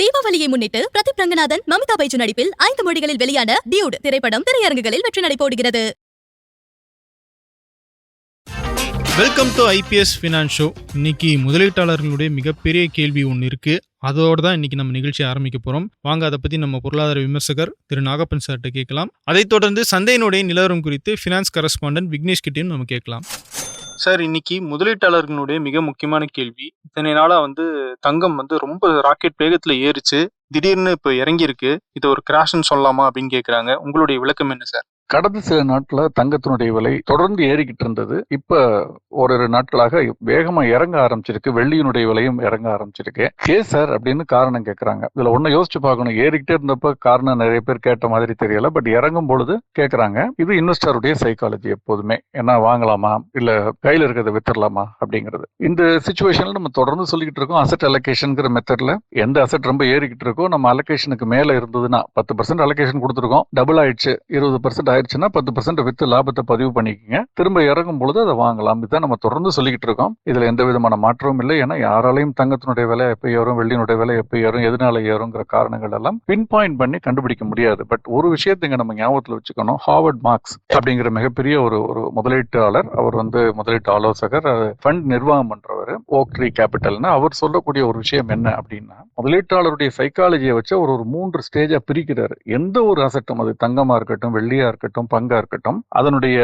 தீபாவளியை முன்னிட்டு பிரதீப் ரங்கநாதன் மமிதா பைஜு நடிப்பில் ஐந்து மொழிகளில் வெளியான டியூட் திரைப்படம் திரையரங்குகளில் வெற்றி நடை போடுகிறது welcome to IPS finance show இன்னைக்கு முதலீட்டாளர்களுடைய மிகப்பெரிய கேள்வி ஒன்று இருக்கு. அதோடு தான் இன்னைக்கு நம்ம நிகழ்ச்சி ஆரம்பிக்க போகிறோம் வாங்க அதை பற்றி நம்ம பொருளாதார விமர்சகர் திரு நாகப்பன் சார்கிட்ட கேட்கலாம். அதைத் தொடர்ந்து சந்தையினுடைய நிலவரம் குறித்து ஃபினான்ஸ் கரஸ்பாண்டன்ட் விக்னேஷ் கிட்டையும் நம்ம கேட்கலாம். சார் இன்னைக்கு முதலீட்டாளர்களுடைய மிக முக்கியமான கேள்வி. இத்தனை நாளாக வந்து தங்கம் வந்து ரொம்ப ராக்கெட் வேகத்தில் ஏறிச்சு. திடீர்னு இப்போ இறங்கியிருக்கு. இது ஒரு கிராஷ்னு சொல்லலாமா அப்படின்னு கேட்குறாங்க உங்களுடைய விளக்கம் என்ன சார்? கடந்த சில நாட்கள தங்கத்தினுடைய விலை தொடர்ந்து ஏறிக்கிட்டு இருந்தது. இப்ப ஒரு நாட்களாக வேகமா இறங்க ஆரம்பிச்சிருக்கு. வெள்ளியினுடைய விலையும் இறங்க ஆரம்பிச்சிருக்கு. ஏ சார் அப்படின்னு காரணம் கேட்கறாங்க இதுல ஒண்ணு யோசிச்சு பார்க்கணும். ஏறிக்கிட்டே இருந்தப்ப காரணம் நிறைய பேர் கேட்ட மாதிரி தெரியல. பட் இறங்கும் பொழுது கேட்கறாங்க இது இன்வெஸ்டருடைய சைக்காலஜி எப்போதுமே. என்ன வாங்கலாமா? இல்ல கையில இருக்கிறத வித்துடலாமா? அப்படிங்கிறது. இந்த சுச்சுவேஷன்ல நம்ம தொடர்ந்து சொல்லிக்கிட்டு இருக்கோம். அசட் அலோகேஷன்ங்கிற மெத்தட்ல எந்த அசட் ரொம்ப ஏறிக்கிட்டு இருக்கோ நம்ம அலோகேஷனுக்கு மேல இருந்ததுன்னா பத்து பர்சன்ட் அலோகேஷன் கொடுத்துருக்கோம். டபுள் ஆயிடுச்சு. இருபது பர்சன்ட் ஆயிடுச்சுன்னா பத்து பர்சன்ட் வித்து லாபத்தை பதிவு பண்ணிக்கோங்க. திரும்ப இறங்கும் பொழுது அதை வாங்கலாம். இதுதான் நம்ம தொடர்ந்து சொல்லிக்கிட்டு இருக்கோம். இதுல எந்த விதமான மாற்றமும் இல்லை. ஏன்னா யாராலையும் தங்கத்தினுடைய விலை எப்போ ஏறும் வெள்ளியினுடைய விலை எப்போ ஏறும் எதனால ஏறுங்கிற காரணங்கள் எல்லாம் பின் பாயிண்ட் பண்ணி கண்டுபிடிக்க முடியாது. பட் ஒரு விஷயத்தைங்க நம்ம ஞாபகத்தில் வச்சுக்கணும். ஹார்வர்ட் மார்க்ஸ் அப்படிங்கிற மிகப்பெரிய ஒரு ஒரு முதலீட்டாளர். அவர் வந்து முதலீட்டு ஆலோசகர். ஃபண்ட் நிர்வாகம் பண்றவர். ஓக்ட்ரி கேபிட்டல்னு அவர் சொல்லக்கூடிய ஒரு விஷயம் என்ன அப்படின்னா முதலீட்டாளருடைய சைக்காலஜியை வச்சு அவர் ஒரு மூன்று ஸ்டேஜா பிரிக்கிறார். எந்த ஒரு அசட்டும் அது தங்கமா இருக்கட்டும் வெள்ளியா இருக்கட்டும் இருக்கட்டும் பங்கா இருக்கட்டும் அதனுடைய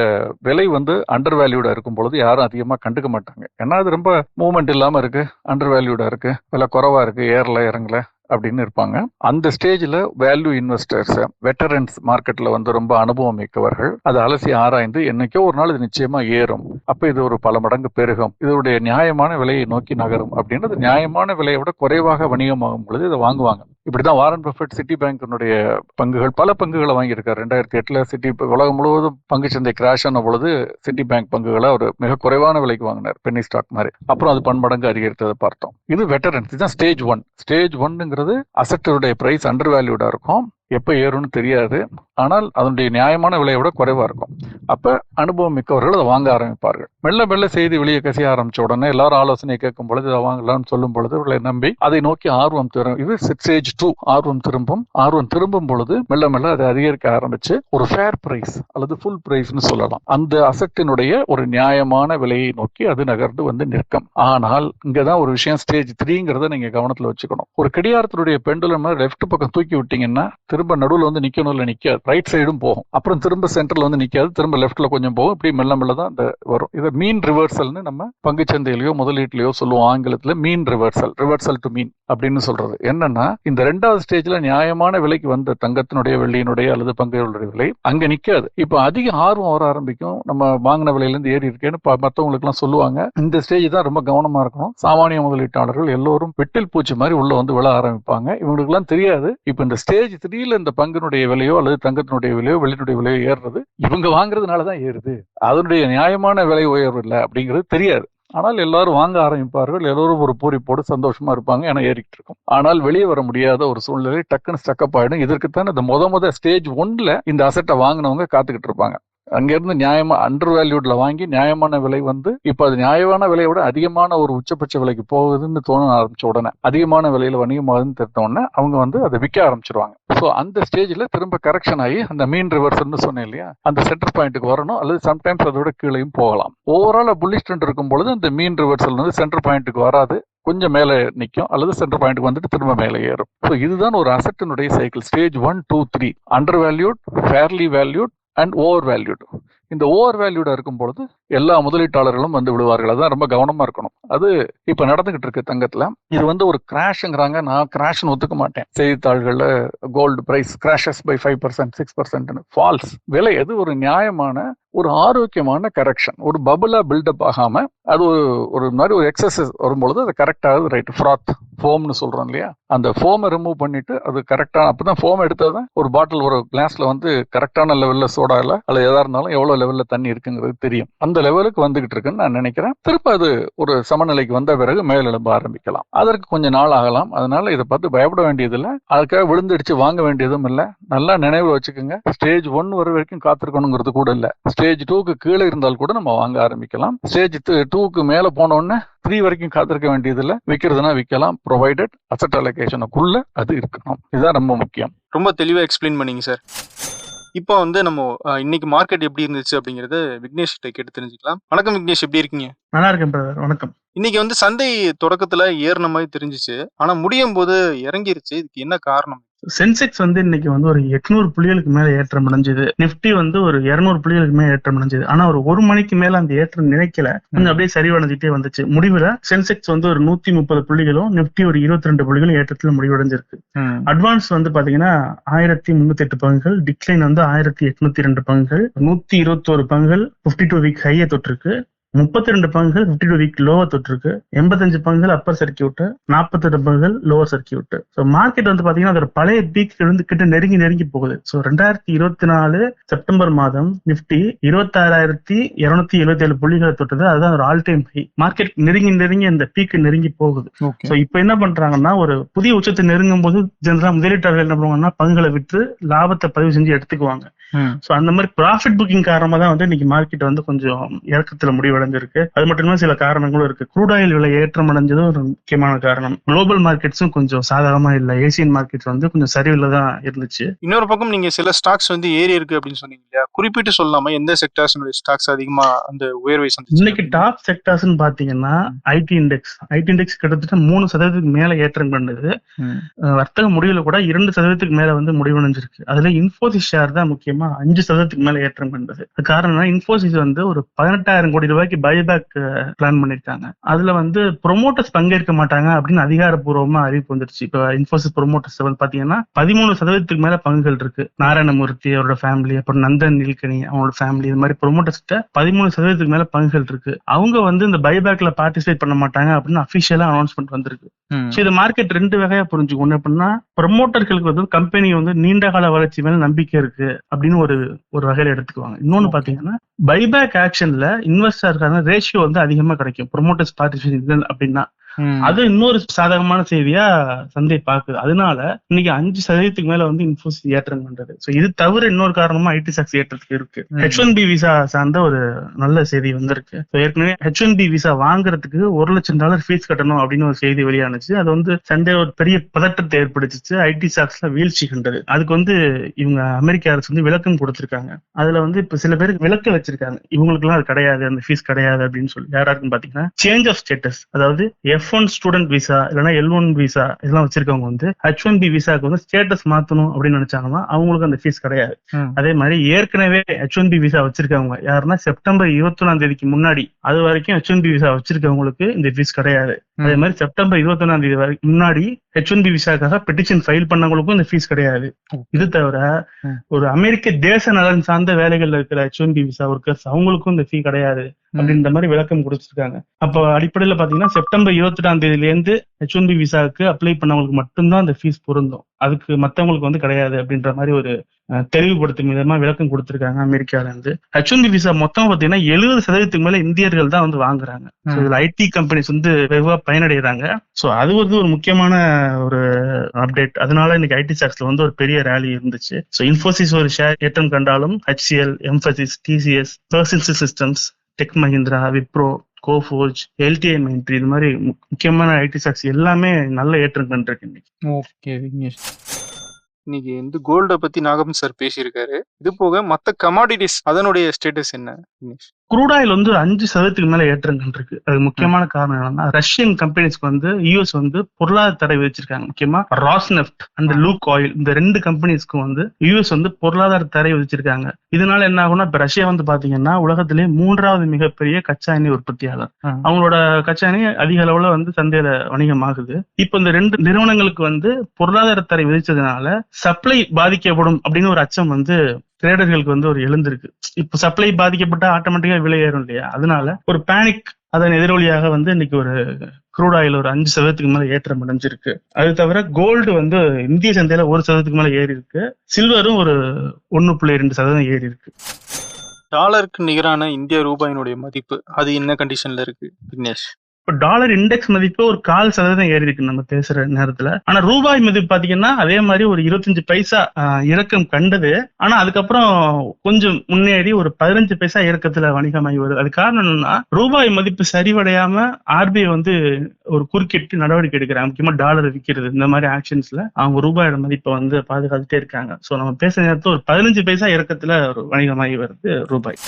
விலை வந்து அண்டர் வேல்யூடா இருக்கும் பொழுது யாரும் அதிகமா கண்டுக்க மாட்டாங்க. ஏன்னா அது ரொம்ப மூவ்மெண்ட் இல்லாம இருக்கு அண்டர் வேல்யூடா இருக்கு விலை குறவா இருக்கு ஏறல இறங்கல அப்படின்னு இருப்பாங்க. அந்த ஸ்டேஜ்ல வேல்யூ இன்வெஸ்டர்ஸ் வெட்டரன்ஸ் மார்க்கெட்ல வந்து ரொம்ப அனுபவம் மிக்கவர்கள் அதை அலசி ஆராய்ந்து என்னைக்கோ ஒரு நாள் இது நிச்சயமா ஏறும். அப்ப இது ஒரு பல மடங்கு பெருகும். இதனுடைய நியாயமான விலையை நோக்கி நகரும் அப்படின்றது நியாயமான விலையை விட குறைவாக வணிகமாகும் பொழுது இதை வாங்குவாங்க. இப்படிதான் வாரன் பஃபெட் சிட்டி பேங்கினுடைய பங்குகள் பல பங்குகளை வாங்கியிருக்காரு. ரெண்டாயிரத்தி எட்டுல சிட்டி உலகம் முழுவதும் பங்கு சந்தை கிராஷ் ஆன பொழுது சிட்டி பேங்க் பங்குகளை ஒரு மிக குறைவான விலைக்கு வாங்கினார் பென்னி ஸ்டாக் மாதிரி. அப்புறம் அது பன்மடங்கு அதிகரித்ததை பார்த்தோம். இது வெட்டரன்ஸ் இதுதான் ஸ்டேஜ் ஒன் ஸ்டேஜ் ஒன்னுங்கிறது அசட்டருடைய பிரைஸ் அண்டர் வேல்யூடா இருக்கும். எப்போ ஏறும்னு தெரியாது. ஆனால் அதனுடைய நியாயமான விலையை விட குறைவாக இருக்கும். அப்போ அனுபவம் மிக்கவர்கள் அதை வாங்க ஆரம்பிப்பார்கள். மெல்ல மெல்ல செய்தி வெளியே கசிய ஆரம்பிச்ச உடனே எல்லாரும் ஆலோசனை கேட்கும் பொழுது அதை வாங்கலாம்னு சொல்லும் பொழுது இவர்களை நம்பி அதை நோக்கி ஆர்வம் திரும்பும் இது ஸ்டேஜ் டூ ஆர்வம் திரும்பும். ஆர்வம் திரும்பும் பொழுது மெல்ல மெல்ல அதை அதிகரிக்க ஆரம்பிச்சு ஒரு ஃபேர் பிரைஸ் அல்லது ஃபுல் பிரைஸ்னு சொல்லலாம். அந்த அசட்டினுடைய ஒரு நியாயமான விலையை நோக்கி அது நகர்ந்து வந்து நிற்கும். ஆனால் இங்கதான் ஒரு விஷயம் ஸ்டேஜ் த்ரீங்கிறத நீங்க கவனத்தில் வச்சுக்கணும். ஒரு கடியாரத்தினுடைய பெண்டுல லெஃப்ட் பக்கம் தூக்கி விட்டீங்கன்னா திரும்ப நடுவில் வந்து நிக்கணும் இல்லை நிக்காது. ரைட் சைடும் போகும். அப்புறம் திரும்ப சென்டர்ல வந்து நிக்காது. திரும்ப லெஃப்ட்ல கொஞ்சம் போகும். இப்படி மெல்ல மெல்ல தான் இந்த வரும். இதை மீன் ரிவர்சல்னு நம்ம பங்குச்சந்தையிலயோ முதலீட்லயோ சொல்லுவோம். ஆங்கிலத்துல mean reversal reversal to mean அப்படின்னு சொல்றது. என்னன்னா இந்த ரெண்டாவது ஸ்டேஜ்ல நியாயமான விலைக்கு வந்த தங்கத்தினுடைய வெள்ளியினுடைய அல்லது பங்குகளுடைய விலை அங்க நிக்காது. இப்போ அதிக ஆர்வம் வர ஆரம்பிக்கும். நம்ம வாங்கின விலையில இருந்து ஏறி இருக்கேன்னு மற்றவங்களுக்கு எல்லாம் சொல்லுவாங்க. இந்த ஸ்டேஜ் தான் ரொம்ப கவனமா இருக்கணும். சாமானிய முதலீட்டாளர்கள் எல்லோரும் வெட்டில் பூச்சி மாதிரி உள்ள வந்து விழ ஆரம்பிப்பாங்க. இவங்களுக்கு எல்லாம் தெரியாது. இப்போ இந்த ஸ்டேஜ் த்ரீல இந்த பங்கினுடைய விலையோ அல்லது தங்கத்தினுடைய விலையோ வெள்ளினுடைய விலையோ ஏறுறது இவங்க வாங்குறதுனால தான் ஏறுது. அதனுடைய நியாயமான விலை உயர்வு இல்லை அப்படிங்கிறது தெரியாது. ஆனால் எல்லாரும் வாங்க ஆரம்பிப்பார்கள் எல்லோரும் ஒரு பூரிப்போடு சந்தோஷமா இருப்பாங்க ஏன்னா ஏறிக்கிட்டு இருக்கும். ஆனால் வெளியே வர முடியாத ஒரு சூழ்நிலை டக்குன்னு ஸ்டக்கப் ஆயிடும். இதற்குத்தான் இந்த முத முத ஸ்டேஜ் ஒன்ல இந்த அசட்டை வாங்கினவங்க காத்துக்கிட்டு இருப்பாங்க. அங்கிருந்து நியாயமா அண்டர் வேல்யூட்ல வாங்கி நியாயமான விலை வந்து இப்ப அது நியாயமான விலையை விட அதிகமான ஒரு உச்சபட்ச விலைக்கு போகுதுன்னு தோண ஆரம்பிச்ச உடனே அதிகமான விலையில வணிகமாகுதுன்னு தெரிஞ்ச உடனே அவங்க வந்து அதை விற்க ஆரம்பிச்சிருவாங்க. ஸோ அந்த ஸ்டேஜ்ல திரும்ப கரெக்ஷன் ஆகி அந்த மீன் ரிவர்ஸ்னு சொன்னேன் இல்லையா அந்த சென்டர் பாயிண்ட்டுக்கு வரணும் அல்லது சம்டைம்ஸ் அதோட கீழேயும் போகலாம். ஓவரால் புல்லிஷ் ட்ரெண்ட் இருக்கும் பொழுது அந்த மீன் ரிவர்சல் வந்து சென்டர் பாயிண்ட்டுக்கு வராது கொஞ்சம் மேலே நிற்கும் அல்லது சென்டர் பாயிண்ட்டுக்கு வந்துட்டு திரும்ப மேலே ஏறும். ஸோ இதுதான் ஒரு அசட்டினுடைய cycle stage one two three under valued fairly valued and over valued இந்த ஓவர் வேல்யூடா இருக்கும் பொழுது எல்லா முதலீட்டாளர்களும் வந்து விடுவார்கள். அதான் ரொம்ப கவனமா இருக்கணும். அது இப்ப நடந்துகிட்டு இருக்கு தங்கத்துல. இது வந்து ஒரு கிராஷ்ங்கிறாங்க நான் கிராஷ்னு ஒத்துக்க மாட்டேன். செய்தித்தாள்கள்ல gold price crashes by five percent six percent falls விலை எது? ஒரு நியாயமான ஒரு ஆரோக்கியமான கரெக்ஷன் ஒரு பபுலா பில்டப் ஆகாம அது ஒரு ஒரு மாதிரி ஒரு எக்ஸஸ் வரும்பொழுது அது கரெக்டாக ரைட் ஃப்ராத் ஃபோம்னு சொல்றோம் இல்லையா? அந்த ஃபோமை ரிமூவ் பண்ணிட்டு அது கரெக்டான அப்பதான் ஃபோம் எடுத்தாதான் ஒரு பாட்டில் ஒரு கிளாஸ்ல வந்து கரெக்டான லெவல்ல சோடா இல்ல அல்லது எதா இருந்தாலும் எவ்வளவு லெவல்ல தண்ணி இருக்குங்கிறது தெரியும். அந்த லெவலுக்கு வந்துகிட்டு இருக்குன்னு நான் நினைக்கிறேன். திருப்ப அது ஒரு சமநிலைக்கு வந்த பிறகு மேலெழும்ப ஆரம்பிக்கலாம். அதற்கு கொஞ்சம் நாள் ஆகலாம். அதனால இதை பார்த்து பயப்பட வேண்டியதில்லை. அதுக்காக விழுந்தடிச்சு வாங்க வேண்டியதும் இல்லை. நல்லா நினைவு வச்சுக்கோங்க. ஸ்டேஜ் ஒன் வர வரைக்கும் காத்திருக்கணுங்கிறது கூட இல்ல. ஸ்டேஜ் டூக்கு கீழே இருந்தால் கூட நம்ம வாங்க ஆரம்பிக்கலாம். ஸ்டேஜ் டூக்கு மேல போன உடனே த்ரீ வரைக்கும் காத்திருக்க வேண்டியதில்ல. விற்கிறதுனா விற்கலாம். ப்ரொவைடட் அசட் அலோகேஷனுக்குள்ள அது இருக்கணும். இதுதான் ரொம்ப முக்கியம். ரொம்ப தெளிவாக எக்ஸ்பிளைன் பண்ணீங்க சார் இப்போ வந்து நம்ம அஹ், இன்னைக்கு மார்க்கெட் எப்படி இருந்துச்சு அப்படிங்கறத விக்னேஷ் கிட்ட கேட்டு தெரிஞ்சுக்கலாம். வணக்கம் விக்னேஷ் எப்படி இருக்கீங்க? நல்லா இருக்கேன் பிரதர் வணக்கம். இன்னைக்கு வந்து சந்தை தொடக்கத்துல ஏறின மாதிரி தெரிஞ்சுச்சு. ஆனா முடியும் போது இறங்கிருச்சு. இதுக்கு என்ன காரணம்? சென்செக்ஸ் வந்து இன்னைக்கு வந்து ஒரு எட்நூறு புள்ளிகளுக்கு மேல ஏற்றம் அடைஞ்சது. நிப்டி வந்து ஒரு இருநூறு புள்ளிகளுக்கு மேல ஏற்றம் அடைஞ்சது. ஆனா ஒரு ஒரு மணிக்கு மேல அந்த ஏற்றம் நினைக்கல கொஞ்சம் அப்படியே சரிவடைஞ்சிட்டே வந்துச்சு. முடிவுல சென்செக்ஸ் வந்து ஒரு நூத்தி முப்பது புள்ளிகளும் நிப்டி ஒரு இருபத்தி ரெண்டு புள்ளிகளும் ஏற்றத்துல முடிவடைஞ்சிருக்கு. அட்வான்ஸ் வந்து பாத்தீங்கன்னா ஆயிரத்தி முன்னூத்தி எட்டு பங்குகள் டிக்ளைன் வந்து ஆயிரத்தி எட்நூத்தி ரெண்டு பங்குகள் நூத்தி இருபத்தோரு பங்குகள் பிப்டி டூ வீக் ஹையை தொட்டிருக்கு. முப்பத்தி ரெண்டு பங்குகள் பிப்டி டூ வீக் லோவர் தொட்டிருக்கு. எண்பத்தஞ்சு பங்குகள் அப்பர் சர்க்கியூட் நாற்பத்தெட்டு பங்குகள் லோவர் சர்க்கியூட் ஸோ மார்க்கெட் வந்து பாத்தீங்கன்னா அதோட பழைய பீக் இருந்து கிட்ட நெருங்கி நெருங்கி போகுது. ஸோ ரெண்டாயிரத்தி இருபத்தி நாலு செப்டம்பர் மாதம் நிப்டி இருபத்தாறாயிரத்தி இருநூத்தி எழுபத்தி ஏழு புள்ளிகளை தொட்டது. அதுதான் ஒரு ஆல் டைம் ஹை மார்க்கெட் நெருங்கி நெருங்கி அந்த பீக் நெருங்கி போகுது. சோ இப்போ என்ன பண்றாங்கன்னா ஒரு புதிய உச்சத்தை நெருங்கும் போது ஜெனரலா முதலீட்டாளர்கள் என்ன பண்ணுவாங்கன்னா பங்குகளை விற்று லாபத்தை பதிவு செஞ்சு எடுத்துக்குவாங்க. சோ அந்த மாதிரி ப்ராஃபிட் புக்கிங் காரணமா தான் வந்து இன்னைக்கு மார்க்கெட் வந்து கொஞ்சம் இறக்கத்துல முடிவடைஞ்சிருக்கு அது மட்டும் இல்லாம சில காரணங்களும் இருக்கு. க்ரூட் ஆயில் விலை ஏற்றம் அடைஞ்சதும் ஒரு முக்கியமான காரணம். குளோபல் மார்க்கெட்ஸும் கொஞ்சம் சாதாரணமா இல்ல. ஏசியன் மார்க்கெட்ஸ் வந்து கொஞ்சம் சரிவுல தான் இருந்துச்சு. இன்னொரு பக்கம் நீங்க சில ஸ்டாக்ஸ் வந்து ஏறி இருக்கு அப்படின்னு சொன்னீங்க இல்லையா? குறிப்பிட்டு சொல்லாம எந்த செக்டர்ஸ்னுடைய ஸ்டாக்ஸ் அதிகமா அந்த உயர்வை இன்னைக்கு டாப் செக்டர்ஸ்னு பாத்தீங்கன்னா ஐடி இண்டெக்ஸ் ஐடி இண்டெக்ஸ் கிட்டத்தட்ட மூணு சதவீதத்துக்கு மேல ஏற்றம் அஹ் வர்த்தக முடிவுல கூட இரண்டு சதவீதத்துக்கு மேல வந்து முடிவடைஞ்சிருக்கு அதுல இன்ஃபோசிஸ் ஷேர் தான் முக்கியமா அஞ்சு சதவீதத்துக்கு மேல ஏற்றம் அது காரணம் இன்ஃபோசிஸ் வந்து ஒரு பதினெட்டாயிரம் கோடி ரூபாய்க்கு பைபேக் பிளான் பண்ணிருக்காங்க. அதுல வந்து ப்ரொமோட்டர்ஸ் பங்கேற்க மாட்டாங்க அப்படின்னு அதிகாரப்பூர்வமா அறிவிப்பு வந்துருச்சு. இப்ப இன்ஃபோசிஸ் ப்ரொமோட்டர்ஸ் வந்து பாத்தீங்கன்னா பதிமூணு சதவீதத்துக்கு மேல பங்குகள் இருக்கு. நாராயணமூர்த்தி அவரோட ஃபேமிலி அப்புறம் நந்தன் நீல்கனி அவங்களோட ஃபேமிலி இது மாதிரி ப்ரொமோட்டர்ஸ் கிட்ட பதிமூணு சதவீதத்துக்கு மேல பங்குகள் இருக்கு. அவங்க வந்து இந்த பைபேக்ல பார்ட்டிசிபேட் பண்ண மாட்டாங்க அப்படின்னு அபிஷியலா அனௌன்ஸ்மெண்ட் வந்திருக்கு. ஸோ இது மார்க்கெட் ரெண்டு வகையா புரிஞ்சுக்கும். ஒண்ணு எப்படின்னா ப்ரொமோட்டர்களுக்கு வந்து கம்பெனி வந்து நீண்ட கால வளர்ச்சி மேல நம்பிக்கை இருக்கு அப்படின்னு ஒரு ஒரு வகையில எடுத்துக்குவாங்க. இன்னொன்னு. பாத்தீங்கன்னா பைபேக் ஆக்ஷன்ல இன்வெஸ்டருக்கான ரேஷியோ வந்து அதிகமா கிடைக்கும். ப்ரொமோட்டர்ஸ் பார்ட்டிசிபேஷன் அப்படின்னா. அது இன்னொரு சாதகமான செய்தியா சந்தை பாக்குது அதனால இன்னைக்கு அஞ்சு சதவீதத்துக்கு மேல வந்து இன்ஃபோசிஸ் ஏற்றம் பண்றது சோ இது தவிர இன்னொரு காரணமா ஐடி சாக்ஸ் ஏற்றத்துக்கு இருக்கு. ஹெச் ஒன் பி விசா சார்ந்த ஒரு நல்ல செய்தி வந்திருக்கு. ஏற்கனவே ஹெச் ஒன் பி விசா வாங்குறதுக்கு ஒரு லட்சம் டாலர் ஃபீஸ் கட்டணும் அப்படின்னு ஒரு செய்தி வெளியானுச்சு. அது வந்து சண்டே ஒரு பெரிய பதட்டத்தை ஏற்படுத்திச்சு. ஐடி சாக்ஸ்ல வீழ்ச்சி கண்டது. அதுக்கு வந்து இவங்க அமெரிக்க அரசு வந்து விளக்கம் கொடுத்திருக்காங்க. அதுல வந்து இப்ப சில பேருக்கு விளக்க வச்சிருக்காங்க. இவங்களுக்கு எல்லாம் அது கிடையாது. அந்த ஃபீஸ் கிடையாது அப்படின்னு சொல்லி. யாராருக்குன்னு பாத்தீங்கன்னா சேஞ்ச் ஆஃப் ஸ்டேட்டஸ் அதாவது எஃப் ஒன் ஸ்டூடெண்ட் விசா இல்லைன்னா எல் ஒன் விசா இதெல்லாம் வச்சிருக்கவங்க வந்து ஹெச் ஒன் பி விசாக்கு வந்து ஸ்டேட்டஸ் மாத்தணும் அப்படின்னு நினைச்சாங்கன்னா அவங்களுக்கு அந்த ஃபீஸ் கிடையாது. அதே மாதிரி ஏற்கனவே ஹெச் ஒன் பி விசா வச்சிருக்கவங்க யாருன்னா செப்டம்பர் இருபத்தொன்னாம் தேதிக்கு முன்னாடி அது வரைக்கும் ஹெச் ஒன் பி விசா வச்சிருக்கவங்களுக்கு இந்த ஃபீஸ் கிடையாது. அதே மாதிரி செப்டம்பர் இருபத்தொன்னாம் தேதி வரைக்கும் முன்னாடி ஹெச் ஒன் பி விசாக்காக பெட்டிஷன் ஃபைல் பண்ணவங்களுக்கும் இந்த ஃபீஸ் கிடையாது. இது தவிர. ஒரு அமெரிக்க தேச நலன் சார்ந்த வேலைகள்ல இருக்கிற H one B visa workers அவங்களுக்கும் இந்த ஃபீ கிடையாது. அப்படின்ற மாதிரி விளக்கம் கொடுத்துருக்காங்க. அப்போ அடிப்படையில பாத்தீங்கன்னா செப்டம்பர் இருபத்தெட்டாம் தேதியில இருந்து ஹெச் ஒன் பி விசாவுக்கு அப்ளை பண்ணவங்களுக்கு மட்டும்தான் அந்த ஃபீஸ் பொருந்தும். அதுக்கு மத்தவங்களுக்கு வந்து கிடையாது அப்படின்ற மாதிரி ஒரு தெளிவுபடுத்தும் விதமா விளக்கம் கொடுத்திருக்காங்க அமெரிக்கால இருந்து ஹெச் ஒன் பி விசா மொத்தம் பாத்தீங்கன்னா எழுபது சதவீதத்துக்கு மேல இந்தியர்கள் தான் வந்து வாங்குறாங்க. இதுல ஐடி கம்பெனிஸ் வந்து வெகுவா பயனடைகிறாங்க ஸோ அது வந்து ஒரு முக்கியமான ஒரு அப்டேட் அதனால இன்னைக்கு ஐடி சாக்ஸ்ல வந்து ஒரு பெரிய ரேலி இருந்துச்சு. ஸோ இன்ஃபோசிஸ் ஒரு ஷேர் ஏற்றம் கண்டாலும் HCL Mphasis TCS persistent systems tech Mahindra Wipro Coforge LTI Mindtree இது மாதிரி முக்கியமான ஐடி சாக்ஸ் எல்லாமே நல்ல ஏற்றம் கண்டிருக்கு இன்னைக்கு. ஓகே விக்னேஷ் இன்னைக்கு வந்து கோல்ட பத்தி நாகப்பன் சார் பேசியிருக்காரு. இது போக மத்த கமாடிட்டிஸ் அதனுடைய ஸ்டேட்டஸ் என்ன விக்னேஷ் குரூட் ஆயில் வந்து அஞ்சு சதவீதத்துக்கு மேல கண்டிருக்கு அது முக்கியமான காரணம் என்னன்னா ரஷ்யன் கம்பெனிஸ்க்கு வந்து யூஎஸ் வந்து பொருளாதார தடை விதிச்சிருக்காங்க. முக்கியமா ராஸ்நெஃப்ட் அண்ட் லூக் ஆயில் இந்த ரெண்டு கம்பெனிஸ்க்கும் வந்து யூஎஸ் வந்து பொருளாதார தடை விதிச்சிருக்காங்க. இதனால என்ன ஆகும்னா இப்ப ரஷ்யா வந்து பாத்தீங்கன்னா உலகத்திலே மூன்றாவது மிகப்பெரிய கச்சா எண்ணெய் உற்பத்தியாளர். அவங்களோட கச்சா எண்ணெய் அதிக அளவுல வந்து சந்தையில வணிகமாகுது. இப்போ இந்த ரெண்டு நிறுவனங்களுக்கு வந்து பொருளாதார தடை விதிச்சதுனால சப்ளை பாதிக்கப்படும் அப்படின்னு ஒரு அச்சம் வந்து ட்ரேடர்களுக்கு வந்து ஒரு எழுந்திருக்கு. இப்போ சப்ளை பாதிக்கப்பட்டா ஆட்டோமேட்டிக்கா விலை ஏறும் இல்லையா? அதனால ஒரு பேனிக் அதன் எதிரொலியாக வந்து இன்னைக்கு ஒரு க்ரூட் ஆயில் ஒரு அஞ்சு சதவீதத்துக்கு மேல ஏற்றம் அடைஞ்சிருக்கு. அது தவிர கோல்டு வந்து இந்திய சந்தையில ஒரு சதவீதத்துக்கு மேல ஏறி இருக்கு சில்வரும் ஒரு ஒன்னு புள்ளி ரெண்டு சதவீதம் ஏறி இருக்கு டாலருக்கு நிகரான இந்திய ரூபாயினுடைய மதிப்பு அது என்ன கண்டிஷன்ல இருக்கு விக்னேஷ்? இப்போ டாலர் இண்டெக்ஸ் மதிப்பு ஒரு கால் சதவீதம் ஏறி இருக்கு நம்ம பேசுற நேரத்துல. ஆனா ரூபாய் மதிப்பு பாத்தீங்கன்னா அதே மாதிரி ஒரு இருபத்தஞ்சு பைசா இறக்கம் கண்டது. ஆனா அதுக்கப்புறம் கொஞ்சம் முன்னேறி ஒரு பதினஞ்சு பைசா இறக்கத்துல வணிகமாகி வருது. அது காரணம் என்னன்னா ரூபாய் மதிப்பு சரிவடையாம ஆர்பிஐ வந்து ஒரு குறுக்கிட்டு நடவடிக்கை எடுக்கிறாங்க முக்கியமா டாலர் விற்கிறது இந்த மாதிரி ஆக்ஷன்ஸ்ல அவங்க ரூபாயோட மதிப்பை வந்து பாதுகாத்துட்டே இருக்காங்க. சோ நம்ம பேசுற நேரத்துல ஒரு பதினஞ்சு பைசா இறக்கத்துல ஒரு வணிகமாகி வருது ரூபாய்.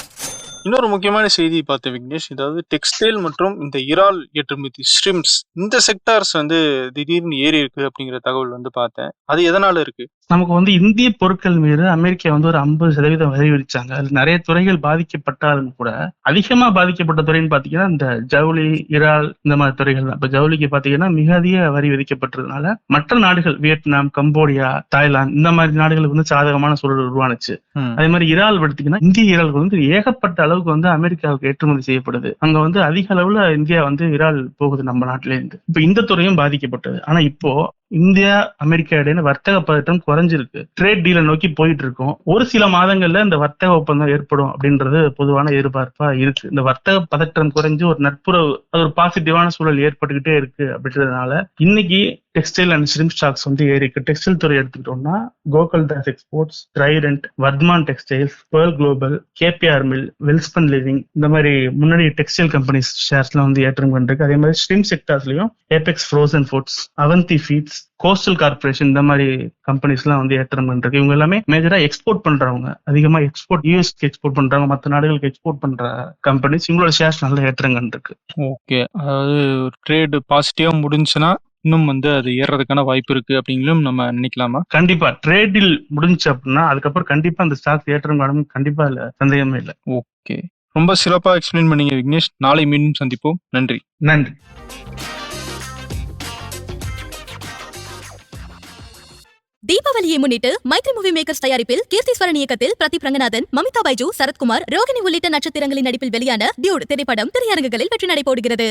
இன்னொரு முக்கியமான செய்தி பார்த்த விக்னேஷ். அதாவது டெக்ஸ்டைல் மற்றும் இந்த இறால் ஏற்றுமதி ஸ்ட்ரிம்ஸ் இந்த செக்டார்ஸ் வந்து திடீர்னு ஏறி இருக்கு அப்படிங்கிற தகவல் வந்து பார்த்தேன். அது எதனால இருக்கு? நமக்கு வந்து இந்திய பொருட்கள் மீது அமெரிக்கா வந்து ஒரு ஐம்பது சதவீதம் வரி விதிச்சாங்க. அதுல நிறைய துறைகள் பாதிக்கப்பட்டாலும் கூட அதிகமா பாதிக்கப்பட்ட துறைன்னு பாத்தீங்கன்னா இந்த ஜவுளி இறால் இந்த மாதிரி துறைகள் தான். இப்ப ஜவுளிக்கு பாத்தீங்கன்னா மிக அதிக வரி விதிக்கப்பட்டதுனால மற்ற நாடுகள் வியட்நாம் கம்போடியா தாய்லாந்து இந்த மாதிரி நாடுகளுக்கு வந்து சாதகமான சூழல் உருவானுச்சு. அதே மாதிரி இறால் எடுத்தீங்கன்னா இந்திய இறால் வந்து ஏகப்பட்ட அளவுக்கு வந்து அமெரிக்காவுக்கு ஏற்றுமதி செய்யப்படுது. அங்க வந்து அதிக அளவுல இந்தியா வந்து விரால் போகுது நம்ம நாட்டில இருந்து இப்ப இந்த துறையும் பாதிக்கப்பட்டது. ஆனா இப்போ இந்தியா அமெரிக்கா இடையில வர்த்தக பதட்டம் குறைஞ்சிருக்கு. ட்ரேட் டீலை நோக்கி போயிட்டு இருக்கோம் ஒரு சில மாதங்கள்ல இந்த வர்த்தக ஒப்பந்தம் ஏற்படும் அப்படின்றது பொதுவான எதிர்பார்ப்பா இருக்கு. இந்த வர்த்தக பதற்றம் குறைஞ்சு ஒரு நட்புறவு அது ஒரு பாசிட்டிவான சூழல் ஏற்பட்டுக்கிட்டே இருக்கு அப்படின்றதுனால இன்னைக்கு டெக்ஸ்டைல் அண்ட் ஸ்ட்ரிம் ஸ்டாக்ஸ் வந்து ஏறி டெக்ஸ்டைல் துறை எடுத்துக்கிட்டோம்னா Gokul Das exports Trident Vardhman textiles Pearl Global KPR mill Welspun living இந்த மாதிரி முன்னாடி டெக்ஸ்டைல் கம்பெனிஸ் ஷேர்ஸ்லாம் வந்து ஏற்றம் கொண்டிருக்கு. அதே மாதிரி stream செக்டார்ஸ்லயும் Apex frozen foods Avanti feeds coastal corporation இந்த மாதிரி கம்பெனிஸ் எல்லாம் வந்து ஏற்றம் பண்ணிருக்கு இவங்க எல்லாமே மேஜரா எக்ஸ்போர்ட் பண்றவங்க. அதிகமா எக்ஸ்போர்ட் யூஎஸ்க்கு எக்ஸ்போர்ட் பண்றாங்க மற்ற நாடுகளுக்கு எக்ஸ்போர்ட் பண்ற கம்பெனிஸ் இவங்களோட ஷேர்ஸ் நல்ல ஏற்றம் கண்டிருக்கு. ஓகே அதாவது ட்ரேடு பாசிட்டிவா முடிஞ்சுன்னா இன்னும் வந்து அது ஏறுறதுக்கான வாய்ப்பு இருக்கு அப்படிங்களும் நம்ம நினைக்கலாமா? கண்டிப்பா. ட்ரேடில் முடிஞ்சுச்சு அப்படின்னா அதுக்கப்புறம் கண்டிப்பா அந்த ஸ்டாக் ஏற்றம் காணும் கண்டிப்பா இல்ல சந்தேகமே இல்லை. ஓகே. ரொம்ப சிறப்பா எக்ஸ்பிளைன் பண்ணீங்க விக்னேஷ். நாளை மீண்டும் சந்திப்போம். நன்றி. நன்றி. தீபாவளியை முன்னிட்டு மைத்ரி மூவி மேக்கர்ஸ் தயாரிப்பில் கீர்த்திஸ்வரன் இயக்கத்தில் பிரதீப் ரங்கநாதன் மமிதா பைஜு சரத்குமார் ரோகிணி உள்ளிட்ட நட்சத்திரங்களின் நடிப்பில் வெளியான டியூட் திரைப்படம் திரையரங்குகளில் வெற்றி நடைபோடுகிறது